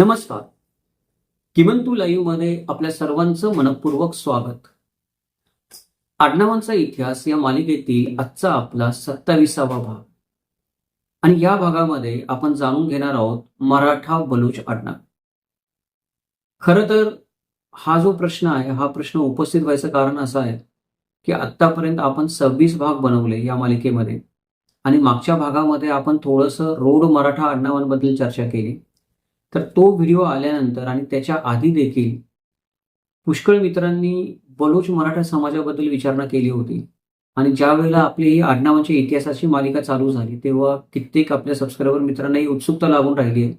नमस्कार. किमंतू लाईव्हमध्ये आपल्या सर्वांचं मनपूर्वक स्वागत. आडनावांचा इतिहास या मालिकेतील आजचा आपला सत्तावीसावा भाग. आणि या भागामध्ये आपण जाणून घेणार आहोत मराठा बलूच आडनाव. खर तर हा जो प्रश्न आहे हा प्रश्न उपस्थित व्हायचं कारण असं आहे की आतापर्यंत आपण सव्वीस भाग बनवले या मालिकेमध्ये. आणि मागच्या भागामध्ये आपण थोडंसं रोड मराठा आडनावांबद्दल चर्चा केली. तर तो व्हिडिओ आल्यानंतर आणि त्याच्या आधी देखील पुष्कळ मित्रांनी बलोच मराठा समाजाबद्दल विचारणा केली होती. आणि ज्या वेळेला आपली ही आडनावांच्या इतिहासाची मालिका चालू झाली तेव्हा कित्येक आपल्या सबस्क्रायबर मित्रांना ही उत्सुकता लागून राहिली आहे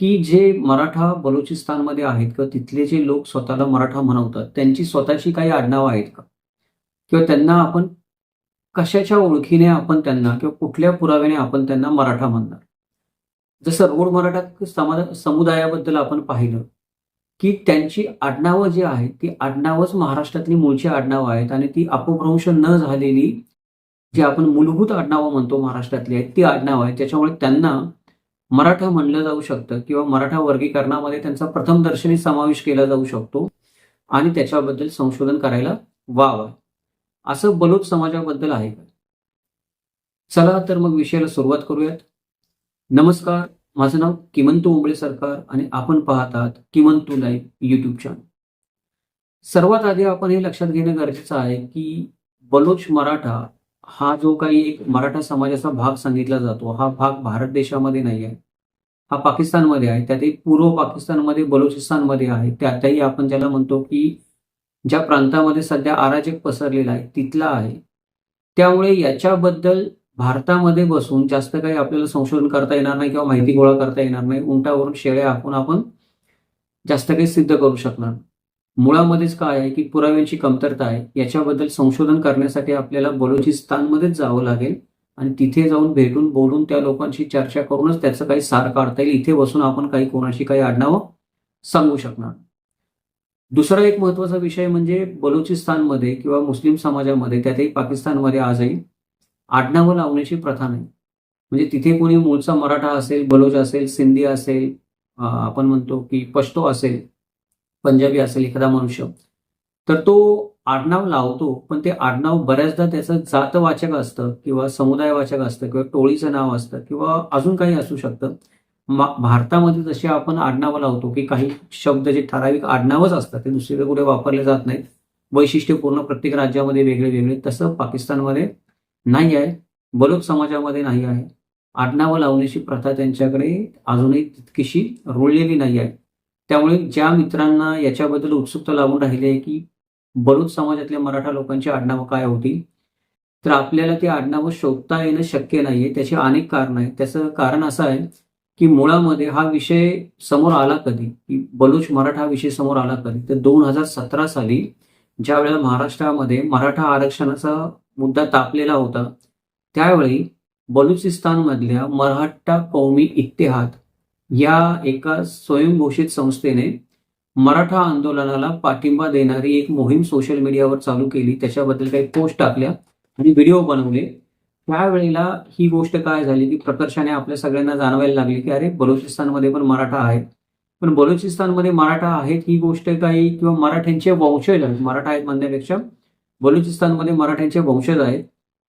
की जे मराठा बलुचिस्तानमध्ये आहेत किंवा तिथले जे लोक स्वतःला मराठा म्हणवतात त्यांची स्वतःची काही आडनावं आहेत का? किंवा त्यांना आपण कशाच्या ओळखीने आपण त्यांना किंवा कुठल्या पुराव्याने आपण त्यांना मराठा म्हणणार? जसं रोड मराठा समाज समुदायाबद्दल आपण पाहिलं की त्यांची आडनावं जी आहेत ती आडनावच महाराष्ट्रातली मूळची आडनावं आहेत आणि ती अपभ्रंश न झालेली जी आपण मूलभूत आडनावं म्हणतो महाराष्ट्रातली आहेत ती आडनावं आहेत. त्याच्यामुळे त्यांना मराठा म्हणलं जाऊ शकतं किंवा मराठा वर्गीकरणामध्ये त्यांचा प्रथम दर्शनी समावेश केला जाऊ शकतो आणि त्याच्याबद्दल संशोधन करायला वाव आहे असं बलोच समाजाबद्दल आहे का? चला तर मग विषयाला सुरुवात करूयात. नमस्कार माझं नाव किमंतू उंबळे सरकार आणि आपण पाहत आहात किमंतू लाईव्ह युट्यूब चॅनल सर्वात आधी आपण हे लक्षात घेणं गरजेचं आहे की बलोच मराठा हा जो काही एक मराठा समाजाचा भाग सांगितला जातो हा भाग भारत देशामध्ये नाही आहे. हा पाकिस्तानमध्ये आहे त्यातही पूर्व पाकिस्तानमध्ये बलोचिस्तानमध्ये आहे. त्यातही आपण ज्याला म्हणतो की ज्या प्रांतामध्ये सध्या अराजक पसरलेला आहे तिथला आहे. त्यामुळे याच्याबद्दल भारतामध्ये बसून जास्त काही आपल्याला संशोधन करता येणार नाही किंवा माहिती गोळा करता येणार नाही. उंटावरून शेळ्या आखून आपण जास्त काही सिद्ध करू शकणार मुळामध्येच काय आहे की पुराव्यांची कमतरता आहे याच्याबद्दल संशोधन करण्यासाठी आपल्याला बलुचिस्तानमध्येच जावं लागेल आणि तिथे जाऊन भेटून बोलून त्या लोकांशी चर्चा करूनच त्याचं काही सार काढता येईल. इथे बसून आपण काही कोणाशी काही आडनावं सांगू शकणार दुसरा एक महत्त्वाचा विषय म्हणजे बलुचिस्तानमध्ये किंवा मुस्लिम समाजामध्ये त्यातही पाकिस्तानमध्ये आजही आडनावं लावण्याची प्रथा नाही. म्हणजे तिथे कोणी मूळचा मराठा असेल बलोच असेल सिंधी असेल आपण म्हणतो की पश्तो असेल पंजाबी असेल एखादा मनुष्य तर तो आडनाव लावतो पण ते आडनाव बऱ्याचदा त्याचं जातवाचक असतं किंवा समुदायवाचक असतं किंवा टोळीचं नाव असतं किंवा अजून काही असू शकतं. भारतामध्ये जसे आपण आडनावं लावतो की काही शब्द जे ठराविक आडनावच असतात ते दुसरीकडे कुठे वापरले जात नाहीत. वैशिष्ट्यपूर्ण प्रत्येक राज्यामध्ये वेगळे वेगळे तसं पाकिस्तानमध्ये नाही आहे. बलोच समाजामध्ये नाही आहे. आडनावं लावण्याची प्रथा त्यांच्याकडे अजूनही तितकीशी रुळलेली नाही आहे. त्यामुळे ज्या मित्रांना याच्याबद्दल उत्सुकता लावून राहिली आहे की बलूच समाजातल्या मराठा लोकांची आडनावं काय होती तर आपल्याला ती आडनावं शोधता येणं शक्य नाहीये त्याची अनेक कारण आहेत त्याचं कारण असं आहे की मुळामध्ये हा विषय समोर आला कधी? की बलूच मराठा हा विषय समोर आला कधी? तर दोन हजार सतरा साली ज्या वेळेला महाराष्ट्रामध्ये मराठा आरक्षणाचा मुद्दा तापलेला होता. त्यावेळी बलुचिस्तानमधल्या मराठा कौमी इतिहाद या एका स्वयंघोषित संस्थेने मराठा आंदोलनाला पाठिंबा देणारी एक मोहीम सोशल मीडियावर चालू केली. त्याच्याबद्दल काही पोस्ट टाकल्या आणि व्हिडिओ बनवले. त्यावेळेला ही गोष्ट काय झाली? की प्रकर्षाने आपल्या सगळ्यांना जाणवायला लागली की अरे बलुचिस्तानमध्ये पण मराठा आहेत. पण बलुचिस्तानमध्ये मराठा आहेत ही गोष्ट काही किंवा मराठ्यांचे वंशज आहेत. मराठा आहेत म्हणण्यापेक्षा बलुचिस्तानमध्ये मराठ्यांचे वंशज आहेत.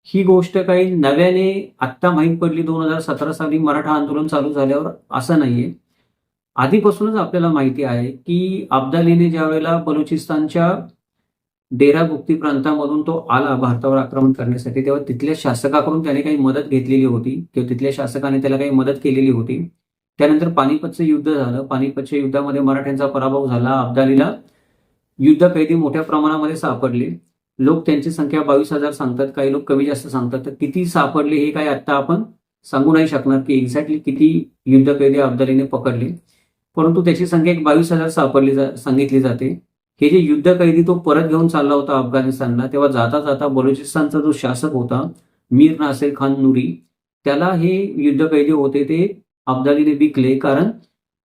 ही गोष्ट काही नव्याने आत्ता माहीत पडली. दोन हजार सतरा साली मराठा आंदोलन चालू झाल्यावर असं नाहीये. आधीपासूनच आपल्याला माहिती आहे की अब्दालीने ज्या वेळेला बलुचिस्तानच्या डेरा गुप्ती प्रांतामधून तो आला भारतावर आक्रमण करण्यासाठी तेव्हा तिथल्या शासकाकडून त्याने काही मदत घेतलेली होती किंवा तिथल्या शासकाने त्याला काही मदत केलेली होती. त्यानंतर पानिपतचं युद्ध झालं. पानिपतच्या युद्धामध्ये मराठ्यांचा पराभव झाला. अब्दालीला युद्ध कैदी मोठ्या प्रमाणामध्ये सापडले. लोक त्यांची संख्या बावीस हजार सांगतात काही लोक कमी जास्त सांगतात. तर किती सापडले हे काय आता आपण सांगू नाही शकणार की एक्झॅक्टली किती युद्ध कैदी अब्दालीने पकडले. परंतु त्याची संख्या एक बावीस हजार सापडली जा सांगितली जाते. हे जे युद्ध कैदी तो परत घेऊन चालला होता अफगाणिस्तानला तेव्हा जाता जाता बलुचिस्तानचा जो शासक होता मीर नासिर खान नुरी त्याला हे युद्ध कैदी होते ते अब्दालीने विकले. कारण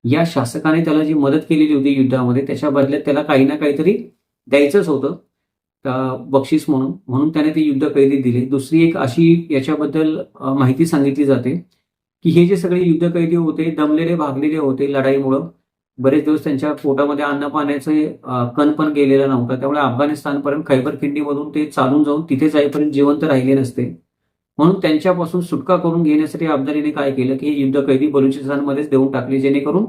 या शासकाने त्याला जी मदत केलेली होती युद्धामध्ये त्याच्या बदल्यात त्याला काही ना काहीतरी द्यायचंच होतं. बक्षीस म्हणून म्हणून त्याने ते युद्ध कैदी दिले. दुसरी एक अशी याच्याबद्दल माहिती सांगितली जाते की हे जे सगळे युद्ध कैदी होते दमलेले भागलेले होते लढाईमुळं बरेच दिवस त्यांच्या पोटामध्ये अन्न पाण्याचे कण पण गेलेला नव्हता. त्यामुळे अफगाणिस्तानपर्यंत खैबर खिंडीमधून ते चालून जाऊन तिथे जाईपर्यंत जिवंत राहिले नसते. म्हणून त्यांच्यापासून सुटका करून घेण्यासाठी अब्दालीने काय केलं की हे युद्ध कैदी बलुचिस्तानमध्येच देऊन टाकले. जेणेकरून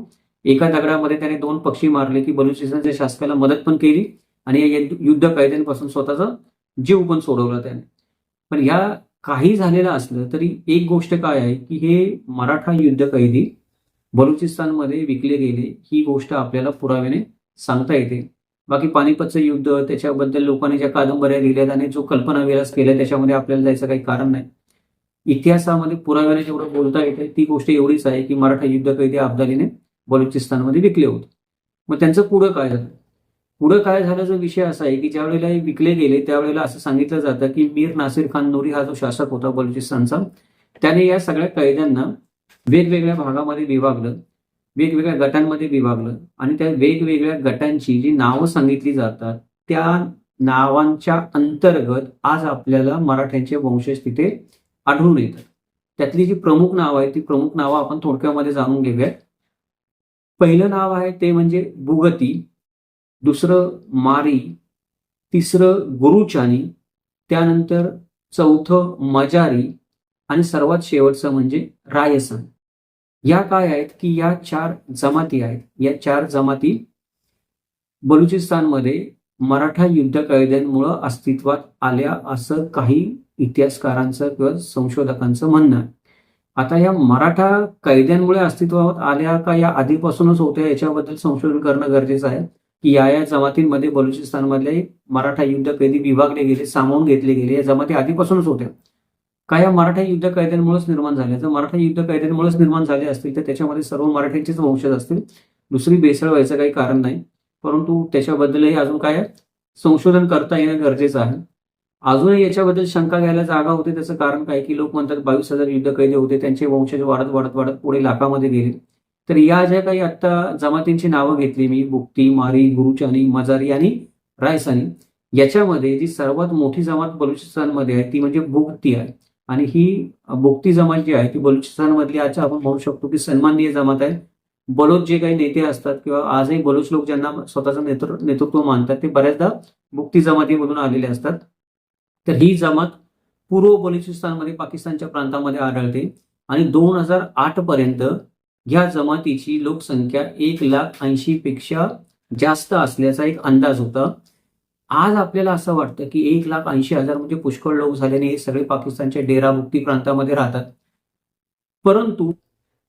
एका दगडामध्ये त्याने दोन पक्षी मारले की बलुचिस्तानच्या शासकाला मदत पण केली. आणि या युद्ध- युद्ध कैद्यांपासून स्वतःचा जीव पण सोडवला त्याने. पण ह्या काही झालेलं असलं तरी एक गोष्ट काय आहे की हे मराठा युद्ध कैदी बलुचिस्तानमध्ये विकले गेले ही गोष्ट आपल्याला पुराव्याने सांगता येते. बाकी पानिपतचं युद्ध त्याच्याबद्दल लोकांनी ज्या कादंबऱ्या लिहिल्यात आणि जो कल्पना विलास केला त्याच्यामध्ये आपल्याला जायचं काही कारण नाही. इतिहासामध्ये पुराव्याने जेवढं बोलता येते ती गोष्ट एवढीच आहे की मराठा युद्ध कैदी अब्दालीने बलुचिस्तानमध्ये विकले होते. मग त्यांचं पुढं काय झालं? पुढं काय झाल्याचा विषय असा आहे की ज्यावेळेला हे विकले गेले त्यावेळेला असं सांगितलं जातं की मीर नासिर खान नुरी हा जो शासक होता बलुचिस्तानचा त्याने या सगळ्या कैद्यांना वेगवेगळ्या भागामध्ये विभागलं वेगवेगळ्या गटांमध्ये विभागलं आणि त्या वेगवेगळ्या गटांची जी नावं सांगितली जातात त्या नावांच्या अंतर्गत आज आपल्याला मराठ्यांचे वंशज तिथे आढळून येतात. त्यातली जी प्रमुख नावं आहेत ती प्रमुख नावं आपण थोडक्यामध्ये जाणून घेऊयात. पहिलं नाव आहे ते म्हणजे बुगती. दुसरं मारी तिसरं गुरुचानी त्यानंतर चौथं मजारी आणि सर्वात शेवटचं म्हणजे रायसन. या काय आहेत की या चार जमाती आहेत. या चार जमाती बलुचिस्तानमध्ये मराठा युद्ध कायद्यांमुळं अस्तित्वात आल्या असं काही इतिहासकारांचं किंवा संशोधकांचं म्हणणं. आहे आता या मराठा कैद्यांमुळे अस्तित्वात आल्या का या आधीपासूनच होत्या याच्याबद्दल संशोधन करणं गरजेचं आहे. की या या जमातींमध्ये बलुचिस्तानमधले मराठा युद्ध कैदी विभागले गेले सामावून घेतले गेले. या जमाती आधीपासूनच होत्या. का या मराठा युद्ध कैद्यांमुळेच निर्माण झाल्या जर मराठा युद्ध कैद्यांमुळेच निर्माण झाले असतील तर त्याच्यामध्ये सर्व मराठ्यांचेच वंशज असतील. दुसरी बेसळ व्हायचं काही कारण नाही. परंतु त्याच्याबद्दलही अजून काय संशोधन करता येणं गरजेचं आहे. अजूनही याच्याबद्दल शंका घ्यायला जागा होते त्याचं कारण काय की लोक म्हणतात बावीस हजार युद्ध कैदी होते त्यांचे वंशज वाढत वाढत वाढत पुढे लाखामध्ये गेले. तर या ज्या काही आता जमातींची नावं घेतली मी बुक्ती मारी गुरुचानी मजारी आणि रायसानी याच्यामध्ये जी सर्वात मोठी जमात बलुचिस्तानमध्ये आहे ती म्हणजे बुक्ती आहे. आणि ही बुक्ती जमात जी आहे ती बलुचिस्तानमधली आज आपण म्हणू शकतो की सन्माननीय जमात आहे. बलोच जे काही नेते असतात किंवा आजही बलोच लोक ज्यांना स्वतःचं नेतृत्व नेतृत्व मानतात ते बऱ्याचदा मुक्ती जमातीमधून आलेले असतात. तर ही जमात पूर्व बलुचिस्तानमध्ये पाकिस्तानच्या प्रांतामध्ये आढळते. आणि दोन हजार आठ पर्यंत या जमातीची लोकसंख्या एक लाख ऐंशी पेक्षा जास्त असल्याचा एक अंदाज होता. आज आपल्याला असं वाटतं की एक लाख ऐंशी हजार म्हणजे पुष्कळ लोक झाल्याने हे सगळे पाकिस्तानच्या डेरा मुक्ती प्रांतामध्ये राहतात. परंतु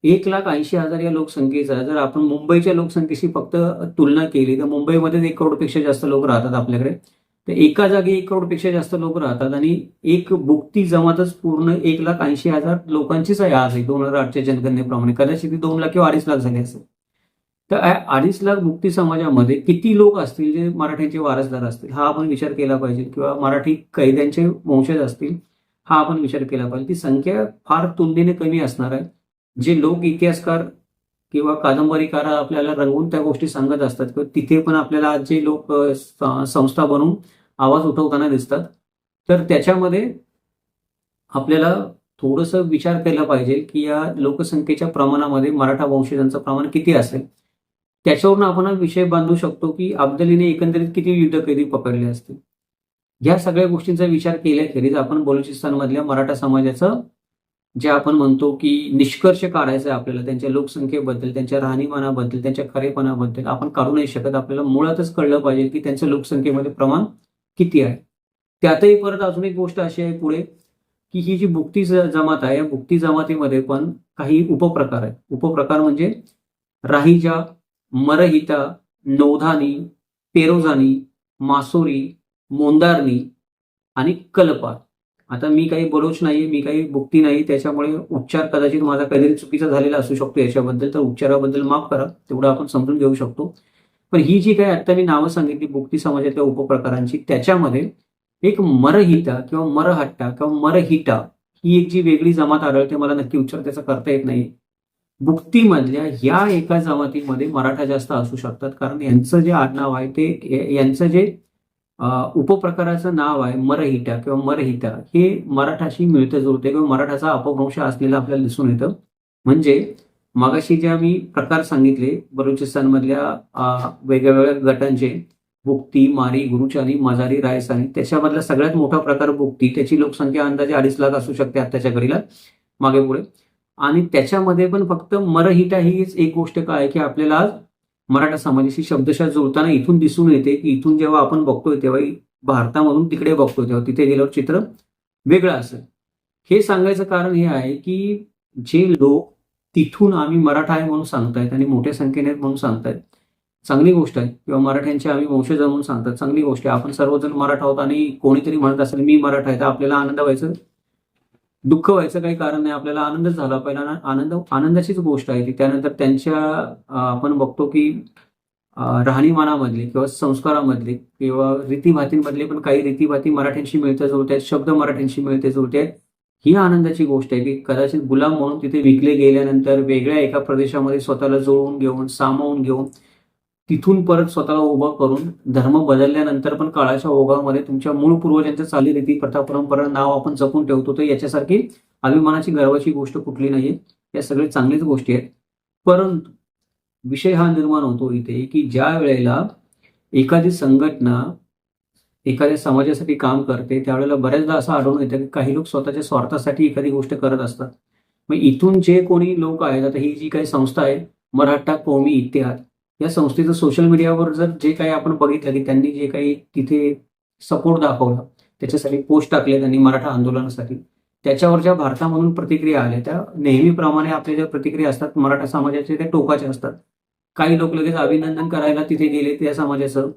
एक लाख ऐंशी हजार या लोकसंख्येचा जर आपण मुंबईच्या लोकसंख्येशी फक्त तुलना केली तर मुंबईमध्ये एक करोडपेक्षा जास्त लोक राहतात आपल्याकडे. तर एका जागी एक करोडपेक्षा जास्त लोक राहतात आणि एक बुकती जमातच पूर्ण एक लाख ऐंशी हजार लोकांचीच आहे आज दोन हजार आठच्या जनगणनेप्रमाणे. कदाचित ती दोन लाख किंवा अडीच लाख झाली असेल. तर अडीच लाख मुक्ती समाजामध्ये किती लोक असतील जे मराठ्यांचे वारसदार असतील? हा आपण विचार केला पाहिजे. किंवा मराठी कैद्यांचे वंशज असतील? हा आपण विचार केला पाहिजे. ती संख्या फार तुलनेने कमी असणार आहे. जे लोक इतिहासकार किंवा कादंबरीकार आपल्याला रंगवून त्या गोष्टी सांगत असतात. किंवा तिथे पण आपल्याला आज जे लोक संस्था बनवून आवाज उठवताना दिसतात. तर त्याच्यामध्ये आपल्याला थोडंसं विचार केला पाहिजे की या लोकसंख्येच्या प्रमाणामध्ये मराठा वंशजांचं प्रमाण किती असेल? त्याच्यावरून आपण हा विषय बांधू शकतो की अब्दलीने एकंदरीत किती युद्ध कैदी पकडले असतील? या सगळ्या गोष्टींचा विचार केल्याखेरीज आपण बलुचिस्तानमधल्या मराठा समाजाचं जे आपण म्हणतो की निष्कर्ष काढायचा आहे आपल्याला त्यांच्या लोकसंख्येबद्दल त्यांच्या राहणीमानाबद्दल त्यांच्या खरेपणाबद्दल आपण काढू नाही शकत. आपल्याला मुळातच कळलं पाहिजे की त्यांच्या लोकसंख्येमध्ये प्रमाण किती आहे? त्यातही परत अजून एक गोष्ट अशी आहे पुढे की ही जी भुक्ती जमात आहे या भुक्ती जमातीमध्ये पण काही उपप्रकार आहेत. उपप्रकार म्हणजे राहिजा मरहिता नौधानी पेरोजानी मासोरी मोंदारनी आणि कलपा आता मी काही बलोच नाही मी काही भुक्ती नाही त्याच्यामुळे उच्चार कदाचित माझा कधीतरी चुकीचा झालेला असू शकतो याच्याबद्दल तर उच्चाराबद्दल माफ करा तेवढं आपण समजून घेऊ शकतो. पण ही जी काही आता मी नावं सांगितली बुक्ती समाजातल्या उपप्रकारांची त्याच्यामध्ये एक मरहिता किंवा मरहट्टा किंवा मरहिटा ही एक जी वेगळी जमात आढळते मला नक्की उच्चार त्याचा करता येत नाही. बुक्तीमधल्या या एका जमातीमध्ये मराठा जास्त असू शकतात कारण यांचं जे आडनाव आहे ते यांचं जे उपप्रकाराचं नाव आहे मरहिटा किंवा मरहिता हे मराठाशी मिळते जुळते किंवा मराठाचा अपभ्रंश असलेला आपल्याला दिसून येतं. म्हणजे मागाशी जे आम्ही प्रकार सांगितले बलुचिस्तानमधल्या अ, वेगळ्या वेगळ्या गटांचे बुक्ती मारी गुरुचानी मजारी रायसानी त्याच्यामधला सगळ्यात मोठा प्रकार बुक्ती त्याची लोकसंख्या अंदाजे अडीच लाख असू शकते आत्ताच्या घडीला मागे पुढे. आणि त्याच्यामध्ये पण फक्त मरहिटा हीच एक गोष्ट काय आहे की आपल्याला आज मराठा समाजाशी शब्दशः जुळताना इथून दिसून येते की इथून जेव्हा आपण बघतोय तेव्हा भारतामधून तिकडे बघतोय तेव्हा तिथे गेल्यावर चित्र वेगळं असेल. हे सांगायचं कारण हे आहे की जे लोक तिथून आम्ही मराठा आहे म्हणून सांगतायत आणि मोठ्या संख्येने आहेत म्हणून सांगतायत. चांगली गोष्ट आहे. किंवा मराठ्यांचे आम्ही वंशज म्हणून सांगतात. चांगली गोष्ट आहे. आपण सर्वजण मराठा आहोत आणि कोणीतरी म्हणत असेल मी मराठा आहे. तर आपल्याला आनंद व्हायचं दुःख व्हायचं काही कारण नाही. आपल्याला आनंदच झाला पहिला आनंद आनंदाचीच गोष्ट आहे ती. त्यानंतर त्यांच्या आपण बघतो की राहणीमानामधली राहणीमानामधले किंवा संस्कारामधले किंवा रीतीभातींमधले पण काही रीतीभाती मराठ्यांशी मिळत्या जुळत्या आहेत शब्द मराठ्यांशी मिळते जुळते आहेत ही आनंदाची गोष्ट आहे की कदाचित गुलाम म्हणून तिथे विकले गेल्यानंतर वेगळ्या एका प्रदेशामध्ये स्वतःला जुळवून घेऊन सामावून घेऊन तिथून परत स्वतःला उभं करून धर्म बदलल्यानंतर पण काळाच्या ओघामध्ये तुमच्या मूळ पूर्वजांच्या चालीरीती प्रथा परंपरा नाव आपण जपून ठेवतो तर याच्यासारखी अभिमानाची गर्वाची गोष्ट कुठली नाहीये. या सगळ्या चांगलीच गोष्टी आहेत. परंतु विषय हा निर्माण होतो इथे की ज्या वेळेला एखादी संघटना एखाद्या समाजासाठी काम करते त्यावेळेला बऱ्याचदा असं आढळून येतं की काही लोक स्वतःच्या स्वार्थासाठी एखादी गोष्ट करत असतात. मग इथून जे कोणी लोक आहेत आता ही जी काही संस्था आहे मराठा कौमी इतिहाद या संस्थेचं सोशल मीडियावर जर जे काही आपण बघितलं की त्यांनी जे काही तिथे सपोर्ट दाखवला त्याच्यासाठी पोस्ट टाकले त्यांनी मराठा आंदोलनासाठी त्याच्यावर ज्या भारतामधून प्रतिक्रिया आल्या त्या नेहमीप्रमाणे आपल्या ज्या प्रतिक्रिया असतात मराठा समाजाच्या त्या टोकाच्या असतात. काही लोक लगेच अभिनंदन करायला तिथे गेले त्या समाजाचं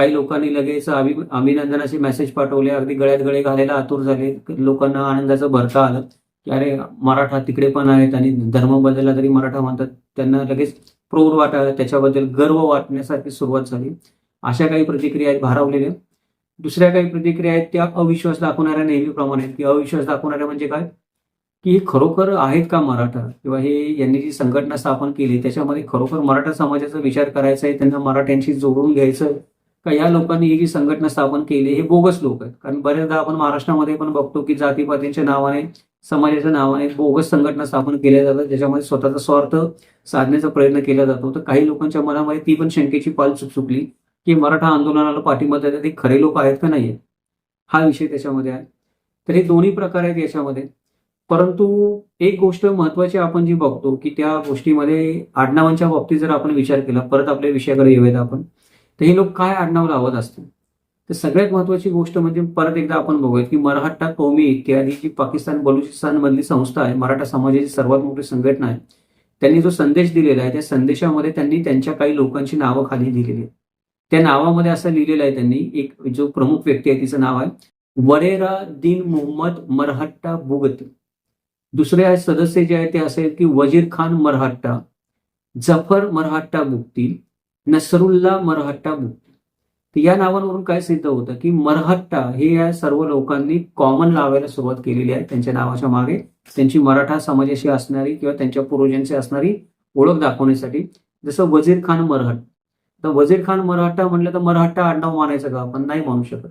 काही लोकांनी लगेच अभि अभिनंदनाचे मेसेज पाठवले. अगदी गळ्यात गळे घालायला आतुर झाले. लोकांना आनंदाचं भरता आलं. की अरे मराठा तिकडे पण आहेत आणि धर्म बदलला तरी मराठा म्हणतात. त्यांना लगेच प्रौढ वाटायला त्याच्याबद्दल गर्व वाटण्यासारखी सुरुवात झाली. अशा काही प्रतिक्रिया आहेत भारावलेल्या. दुसऱ्या काही प्रतिक्रिया आहेत त्या अविश्वास दाखवणाऱ्या नेहमीप्रमाणे आहेत. की अविश्वास दाखवणाऱ्या म्हणजे काय? की हे खरोखर आहेत का मराठा? किंवा हे यांनी जी संघटना स्थापन केली त्याच्यामध्ये खरोखर मराठा समाजाचा विचार करायचा आहे त्यांना मराठ्यांशी जोडून घ्यायचं का या लोकांनी ही जी संघटना स्थापन केली हे बोगस लोक आहेत. कारण बऱ्याचदा आपण महाराष्ट्रामध्ये पण बघतो की जातीपातींच्या नावाने समाजाच्या नावाने बोगस संघटना स्थापन केल्या जातात ज्याच्यामध्ये स्वतःचा स्वार्थ साधण्याचा प्रयत्न केला जातो. तर काही लोकांच्या मनामध्ये ती पण शंकेची पाल चुक चुकली की मराठा आंदोलनाला पाठिंबा देतात ते खरे लोक आहेत का नाही हा विषय त्याच्यामध्ये आहे. तर हे दोन्ही प्रकार आहेत याच्यामध्ये. परंतु एक गोष्ट महत्वाची आपण जी बघतो की त्या गोष्टीमध्ये आडनावांच्या बाबतीत जर आपण विचार केला परत आपल्या विषयाकडे येऊयात आपण. तर हे लोक काय आडनाव लावत असतील तर सगळ्यात महत्वाची गोष्ट म्हणजे परत एकदा आपण बघूयात की मराठा कौमी इत्यादी जी पाकिस्तान बलुचिस्तान मधली संस्था आहे मराठा समाजाची सर्वात मोठी संघटना आहे त्यांनी जो संदेश दिलेला आहे त्या संदेशामध्ये त्यांनी त्यांच्या काही लोकांची नावं खाली दिलेली आहेत. त्या नावामध्ये असं लिहिलेलं आहे त्यांनी एक जो प्रमुख व्यक्ती आहे तिचं नाव आहे वरेरा दिन मोहम्मद मरहट्टा बुगत. दुसरे सदस्य जे आहे ते असे की वजीर खान मरहट्टा जफर मरहट्टा बुगतील नसरुल्ला मरहट्टा बुक्ती तर या नावांवरून काय सिद्ध होतं की मरहट्टा हे या सर्व लोकांनी कॉमन लावायला सुरुवात केलेली आहे. त्यांच्या नावाच्या मागे त्यांची मराठा समाजाशी असणारी किंवा त्यांच्या पूर्वजांची असणारी ओळख दाखवण्यासाठी जसं वजीर खान मरहट. तर वजीर खान मरहट्टा म्हणलं तर मरहट्टा आडनाव मानायचं का आपण? नाही म्हणू शकत.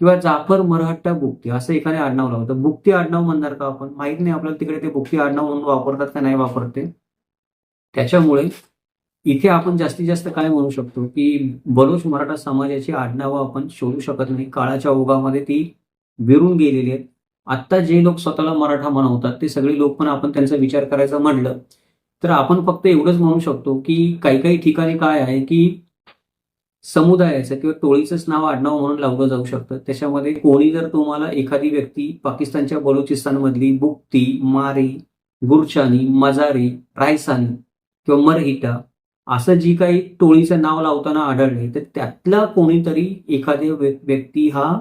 किंवा जाफर मरहट्टा बुक्ती असं एखादे आडनाव लावतं. बुक्ती आडनाव म्हणणार का आपण? माहीत नाही आपल्याला तिकडे ते बुक्ती आडनाव म्हणून वापरतात का नाही वापरते त्याच्यामुळे इथे आपण जास्तीत जास्त काय म्हणू शकतो की बलोच मराठा समाजाची आडनावं आपण शोधू शकत नाही. काळाच्या ओघामध्ये ती विरून गेलेली आहेत. आत्ता जे लोक स्वतःला मराठा म्हणवतात ते सगळे लोक पण आपण त्यांचा विचार करायचा म्हणलं तर आपण फक्त एवढंच म्हणू शकतो की काही काही ठिकाणी काय आहे की समुदायाचं किंवा टोळीचंच नाव आडनाव म्हणून लावलं जाऊ शकतं. त्याच्यामध्ये कोणी जर तुम्हाला एखादी व्यक्ती पाकिस्तानच्या बलुचिस्तानमधली बुक्ती मारी गुरचानी मजारी रायसानी किंवा मरहिटा असं जी काही टोळीचं नाव लावताना आढळले तर त्यातला कोणीतरी एखादे व्यक्ती हा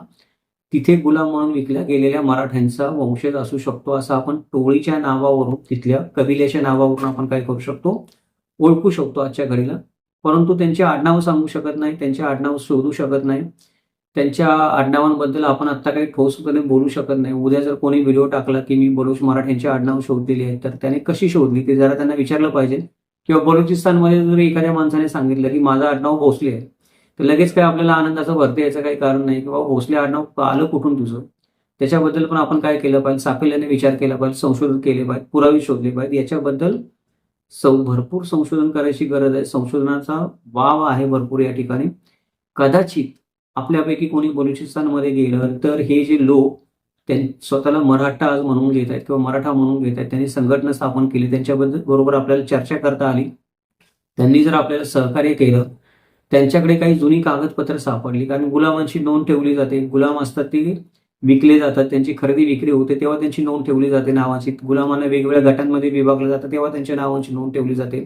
तिथे गुलाम म्हणून विकल्या गेलेल्या मराठ्यांचा वंशज असू शकतो असं आपण टोळीच्या नावावरून तिथल्या कबिल्याच्या नावावरून आपण काय करू शकतो? ओळखू शकतो आजच्या घडीला. परंतु त्यांचे आडनाव सांगू शकत नाही त्यांचे आडनाव शोधू शकत नाही. त्यांच्या आडनावांबद्दल आपण आत्ता काही ठोसपणे बोलू शकत नाही. उद्या जर कोणी व्हिडिओ टाकला की मी बलोच मराठ्यांची आडनाव शोधलेली आहे तर त्याने कशी शोधली? ते जरा त्यांना विचारलं पाहिजे. किंवा बलुचिस्तानमध्ये जर एखाद्या माणसाने सांगितलं की माझं आडनाव भोसले आहे तर लगेच काय आपल्याला आनंदाचं भरते याचं काही कारण नाही किंवा भोसले आडनाव आलं कुठून तुझं? त्याच्याबद्दल पण आपण काय केलं पाहिजे? साकल्याने विचार केला पाहिजे संशोधन केले पाहिजे पुरावे शोधले पाहिजे. याच्याबद्दल सौ भरपूर संशोधन करायची गरज आहे. संशोधनाचा वाव आहे भरपूर या ठिकाणी. कदाचित आपल्यापैकी कोणी बलुचिस्तानमध्ये गेलं तर हे जे लोक त्यां स्वतःला मराठा आज म्हणून घेत आहेत किंवा मराठा म्हणून घेत आहेत. त्यांनी संघटना स्थापन केली. त्यांच्याबद्दल बरोबर आपल्याला चर्चा करता आली. त्यांनी जर आपल्याला सहकार्य केलं त्यांच्याकडे काही जुनी कागदपत्र सापडली. कारण गुलामांची नोंद ठेवली जाते. गुलाम असतात ती विकले जातात. त्यांची खरेदी विक्री होते तेव्हा त्यांची नोंद ठेवली जाते नावाची. गुलामांना वेगवेगळ्या गटांमध्ये विभागलं जातं तेव्हा त्यांच्या नावांची नोंद ठेवली जाते.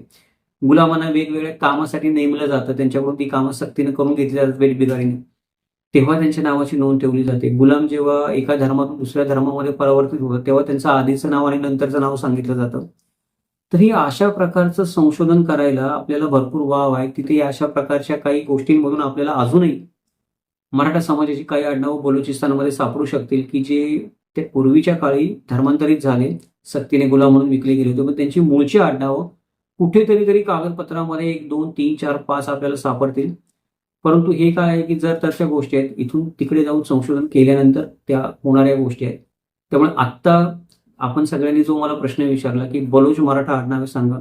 गुलामांना वेगवेगळ्या कामासाठी नेमलं जातं. त्यांच्याकडून ती कामं सक्तीनं करून घेतली जातात वेठबिगारीने तेव्हा त्यांच्या नावाची नोंद ठेवली जाते. गुलाम जेव्हा एका धर्मातून दुसऱ्या धर्मामध्ये परावर्तित होतं तेव्हा त्यांचं आधीचं नाव आणि नंतरचं नाव सांगितलं जातं. तर हे अशा प्रकारचं संशोधन करायला आपल्याला भरपूर वाव आहे. तिथे अशा प्रकारच्या काही गोष्टींमधून आपल्याला अजूनही मराठा समाजाची काही आडनावं बलुचिस्तानमध्ये सापडू शकतील की जे ते पूर्वीच्या काळी धर्मांतरित झाले सक्तीने गुलाम म्हणून विकले गेले होते. पण त्यांची मूळची आडनावं कुठेतरी तरी कागदपत्रामध्ये एक दोन तीन चार पाच आपल्याला सापडतील. परंतु हे काय आहे की जर तशा गोष्टी आहेत इथून तिकडे जाऊन संशोधन केल्यानंतर त्या होणाऱ्या गोष्टी आहेत. त्यामुळे आत्ता आपण सगळ्यांनी जो मला प्रश्न विचारला की बलोच मराठा आडनावे सांगा.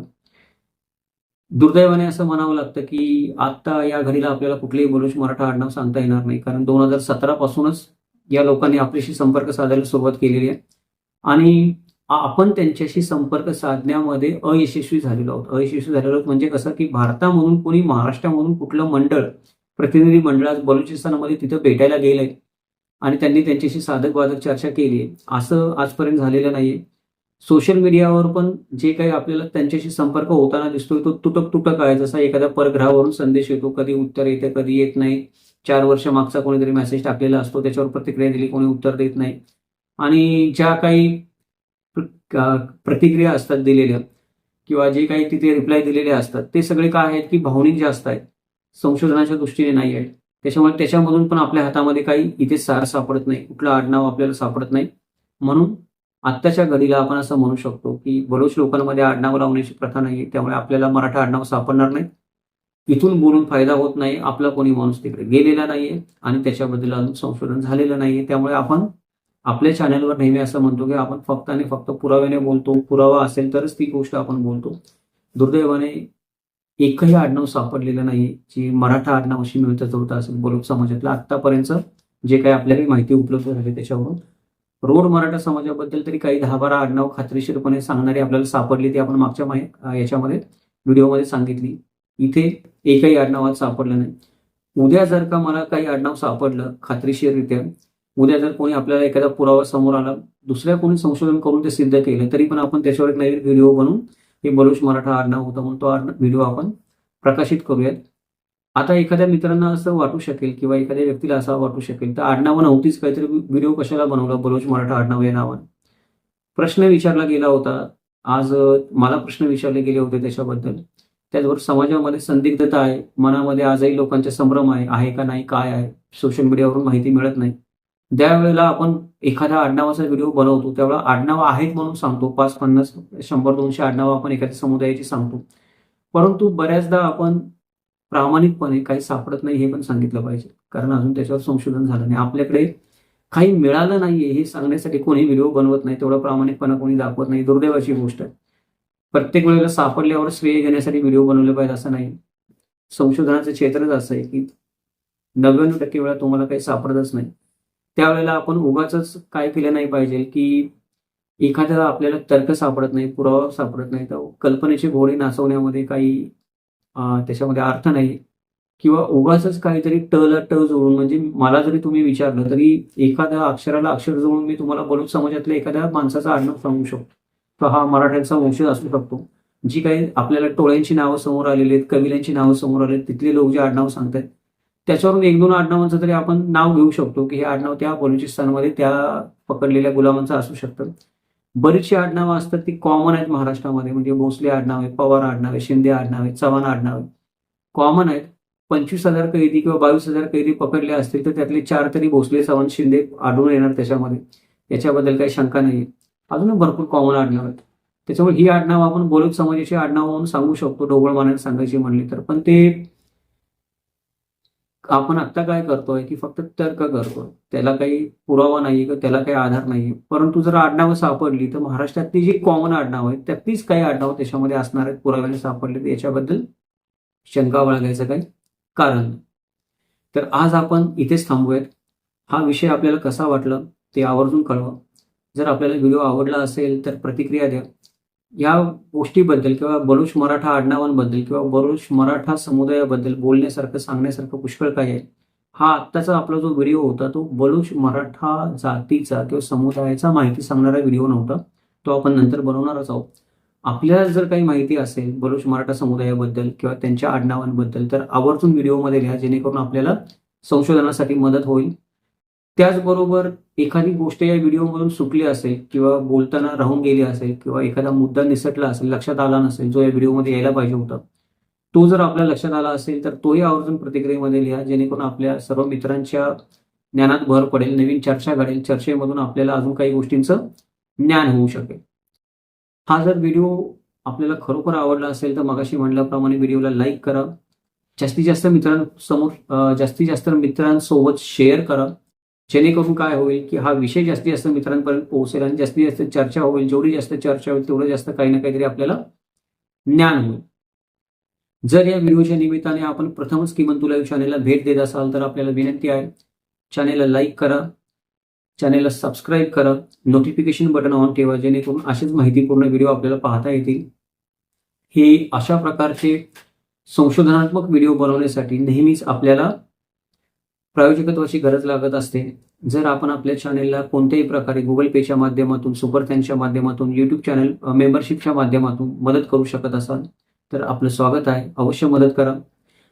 दुर्दैवाने असं म्हणावं लागतं की आत्ता या घडीला आपल्याला कुठलेही बलोच मराठा आडनाव सांगता येणार नाही. कारण दोन हजार सतरा पासूनच या लोकांनी आपल्याशी संपर्क साधायला सुरुवात केलेली आहे. आणि आपण त्यांच्याशी संपर्क साधण्यामध्ये अयशस्वी झालेलो आहोत. अयशस्वी झालेलो आहोत म्हणजे कसं की भारतामधून कोणी महाराष्ट्रामधून कुठलं मंडळ प्रतिनिधी मंडळ आज बलुचिस्तानमध्ये तिथं भेटायला गेलंय आणि त्यांनी त्यांच्याशी साधक बाधक चर्चा केली. आहे असं आजपर्यंत झालेलं नाहीये. सोशल मीडियावर पण जे काही आपल्याला त्यांच्याशी संपर्क होताना दिसतोय तो तुटक तुटक आहे. जसा एखाद्या परग्रहावरून संदेश येतो कधी उत्तर येते कधी येत नाही. चार वर्ष मागचा कोणीतरी मेसेज टाकलेला असतो त्याच्यावर प्रतिक्रिया दिली कोणी उत्तर देत नाही. आणि ज्या काही प्रतिक्रिया असतात दिलेल्या किंवा जे काही तिथे रिप्लाय दिलेले असतात ते सगळे काय आहेत की भावनिक जास्त आहेत. संशोधनाच्या दृष्टीने नाही आहे. त्याच्यामुळे त्याच्यामधून पण आपल्या हातामध्ये काही इथे सार सापडत नाही. कुठलं आडनाव आपल्याला सापडत नाही. म्हणून आत्ताच्या घडीला आपण असं म्हणू शकतो की बरोच लोकांमध्ये आडनाव लावण्याची प्रथा नाही त्यामुळे आपल्याला मराठा आडनाव सापडणार नाही. इथून बोलून फायदा होत नाही. आपला कोणी माणूस तिकडे गेलेला नाहीये आणि त्याच्याबद्दल अजून संशोधन झालेलं नाहीये. त्यामुळे आपण आपल्या चॅनलवर नेहमी असं म्हणतो की आपण फक्त आणि फक्त पुराव्याने बोलतो. पुरावा असेल तरच ती गोष्ट आपण बोलतो. दुर्दैवाने एकही आडनाव सापडलेलं नाही जी मराठा आडनावाशी मिळतं जुळतं असेल बोलक समाजातलं आत्तापर्यंत जे काही आपल्याला माहिती उपलब्ध झाली त्याच्यावरून. रोड मराठा समाजाबद्दल तरी काही दहा बारा आडनाव खात्रीशीरपणे सांगणारी आपल्याला सापडली ती आपण मागच्या माहि याच्यामध्ये व्हिडिओमध्ये सांगितली. इथे एकही आडनावात सापडलं नाही. उद्या जर का मला काही आडनाव सापडलं खात्रीशीररित्या उद्या जर कोणी आपल्याला एखादा पुरावा समोर आला दुसऱ्या कोणी संशोधन करून ते सिद्ध केलं तरी पण आपण त्याच्यावर एक नवीन व्हिडिओ बनवून हे बलूच मराठा आडनाव होतं म्हणून तो व्हिडिओ आपण प्रकाशित करूयात. आता एखाद्या मित्रांना असं वाटू शकेल किंवा एखाद्या व्यक्तीला असं वाटू शकेल तर आडनावं नव्हतीच काहीतरी व्हिडिओ कशाला बनवला? बलोच मराठा आडनाव या नावानं. प्रश्न विचारला गेला होता. आज मला प्रश्न विचारले गेले होते त्याच्याबद्दल. त्याचबरोबर समाजामध्ये संदिग्धता आहे. मनामध्ये आजही लोकांचा संभ्रम आहे. आहे का नाही? काय आहे? सोशल मीडियावरून माहिती मिळत नाही. त्यावेळेला आपण एखादा आडनावाचा व्हिडिओ बनवतो त्यावेळेला आडनाव आहेत म्हणून सांगतो. पाच पन्नास शंभर दोनशे आडनावं आपण एखाद्या समुदायाची सांगतो. परंतु बऱ्याचदा आपण प्रामाणिकपणे काही सापडत नाही हे पण सांगितलं पाहिजे. कारण अजून त्याच्यावर संशोधन झालं नाही. आपल्याकडे काही मिळालं नाहीये हे सांगण्यासाठी कोणी व्हिडिओ बनवत नाही. तेवढा प्रामाणिकपणा कोणी दाखवत नाही. दुर्दैवाची गोष्ट आहे. प्रत्येक वेळेला सापडल्यावर श्रेय घेण्यासाठी व्हिडिओ बनवले पाहिजे असं नाही. संशोधनाचं क्षेत्रच असं आहे की नव्याण्णव टक्के वेळा तुम्हाला काही सापडतच नाही. त्यावेळेला आपण उगाच काय केलं नाही पाहिजे की एखाद्याला आपल्याला तर्क सापडत नाही पुरावा सापडत नाही तर कल्पनेचे घोडे नाचवण्यामध्ये काही त्याच्यामध्ये अर्थ नाही. किंवा उगाच काहीतरी टला ट जोडून म्हणजे मला जरी तुम्ही विचारलं तरी एखाद्या अक्षराला अक्षर जोडून मी तुम्हाला बोलून समाजातल्या एखाद्या माणसाचा आडनाव सांगू शकतो. तर हा मराठ्यांचा वंशज असू शकतो. जी काही आपल्याला टोळ्यांची नावं समोर आलेली आहेत कविल्यांची नावं समोर आले तिथले लोक जे आडनाव सांगतात त्याच्यावरून एक दोन आडनावांचं तरी आपण नाव घेऊ शकतो की हे आडनाव त्या बलुचिस्तानमध्ये त्या पकडलेल्या गुलामांचं असू शकतं. बरीचशी आडनावं असतात ती कॉमन आहेत महाराष्ट्रामध्ये. म्हणजे भोसले आडनाव आहे पवार आडनाव आहे शिंदे आडनाव आहे चव्हाण आडनाव आहे कॉमन आहेत. पंचवीस हजार कैदी किंवा बावीस हजार कैदी पकडले असतील तर त्यातले चार तरी भोसले चव्हाण शिंदे आढळून येणार त्याच्यामध्ये. याच्याबद्दल काही शंका नाही अजून भरपूर कॉमन आडनाव आहेत. त्याच्यामुळे ही आडनाव आपण बोलत समाजाची आडनाव म्हणून सांगू शकतो ढोबळ मानाने सांगायची म्हणली तर. पण ते आपण आता काय करतोय की फक्त तर्क करतोय. त्याला काही पुरावा नाही किंवा त्याला काही आधार नाही परंतु जर आडनावं सापडली तर महाराष्ट्रातली जी कॉमन आडनावं आहेत त्यातलीच काही आडनावं त्याच्यामध्ये असणार आहेत पुराव्याने सापडले तर याच्याबद्दल शंका बाळगायचं काही कारण नाही. तर आज आपण इथेच थांबूयात. हा विषय आपल्याला कसा वाटला ते आवर्जून कळवा. जर आपल्याला व्हिडिओ आवडला असेल तर प्रतिक्रिया द्या. या गोष्टीबद्दल किंवा बलुच मराठा आडनावांबद्दल किंवा बलुच मराठा समुदायाबद्दल बोलण्यासारखं सांगण्यासारखं पुष्कळ काही आहे. हा आत्ताचा आपला जो व्हिडिओ होता तो बलुच मराठा जातीचा किंवा समुदायाचा माहिती सांगणारा व्हिडिओ नव्हता. तो आपण नंतर बनवणारच आहोत. आपल्याला जर काही माहिती असेल बलुच मराठा समुदायाबद्दल किंवा त्यांच्या आडनावांबद्दल तर आवर्जून व्हिडिओमध्ये लिहा जेणेकरून आपल्याला संशोधनासाठी मदत होईल. त्याचबरोबर एखादी गोष्ट या व्हिडिओमधून सुटली असेल किंवा बोलताना राहून गेली असेल किंवा एखादा मुद्दा निसटला असेल लक्षात आला नसेल जो या व्हिडिओमध्ये यायला पाहिजे होता तो जर आपल्या लक्षात आला असेल तर तोही आवर्जून प्रतिक्रियेमध्ये लिहा जेणेकरून आपल्या सर्व मित्रांच्या ज्ञानात भर पडेल नवीन चर्चा घडेल चर्चेमधून आपल्याला अजून काही गोष्टींचं ज्ञान होऊ शकेल. हा जर व्हिडिओ आपल्याला खरोखर आवडला असेल तर मगाशी म्हणल्याप्रमाणे व्हिडिओला लाईक करा. जास्तीत जास्त मित्रांसमोर जास्तीत जास्त मित्रांसोबत शेअर करा. जेणेकरून काय होईल की हा विषय जास्तीत जास्त मित्रांपर्यंत पोहोचेल आणि जास्तीत जास्त चर्चा होईल जेवढी जास्त चर्चा होईल तेवढं जास्त काही ना काहीतरी आपल्याला ज्ञान होईल. जर या व्हिडिओच्या निमित्ताने आपण प्रथमच किमान तुला चॅनेलला भेट देत असाल तर आपल्याला विनंती आहे चॅनेलला लाईक करा चॅनेलला सबस्क्राईब करा नोटिफिकेशन बटन ऑन ठेवा जेणेकरून असेच माहितीपूर्ण व्हिडिओ आपल्याला पाहता येतील. हे अशा प्रकारचे संशोधनात्मक व्हिडिओ बनवण्यासाठी नेहमीच आपल्याला प्रायोजकत्वाची गरज लागत असते. जर आपण आपल्या चॅनेलला कोणत्याही प्रकारे गुगल पेच्या माध्यमातून सुपर थँकच्या माध्यमातून युट्यूब चॅनल मेंबरशिपच्या माध्यमातून मदत करू शकत असाल तर आपलं स्वागत आहे. अवश्य मदत करा.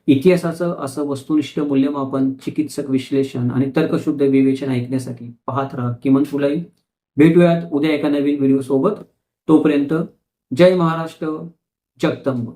इतिहासाचं असं वस्तुनिष्ठ मूल्यमापन चिकित्सक विश्लेषण आणि तर्कशुद्ध विवेचन ऐकण्यासाठी पाहत राहा. किमान तुलाही भेटूयात उद्या एका नवीन व्हिडिओ सोबत. तोपर्यंत जय महाराष्ट्र जगदंब.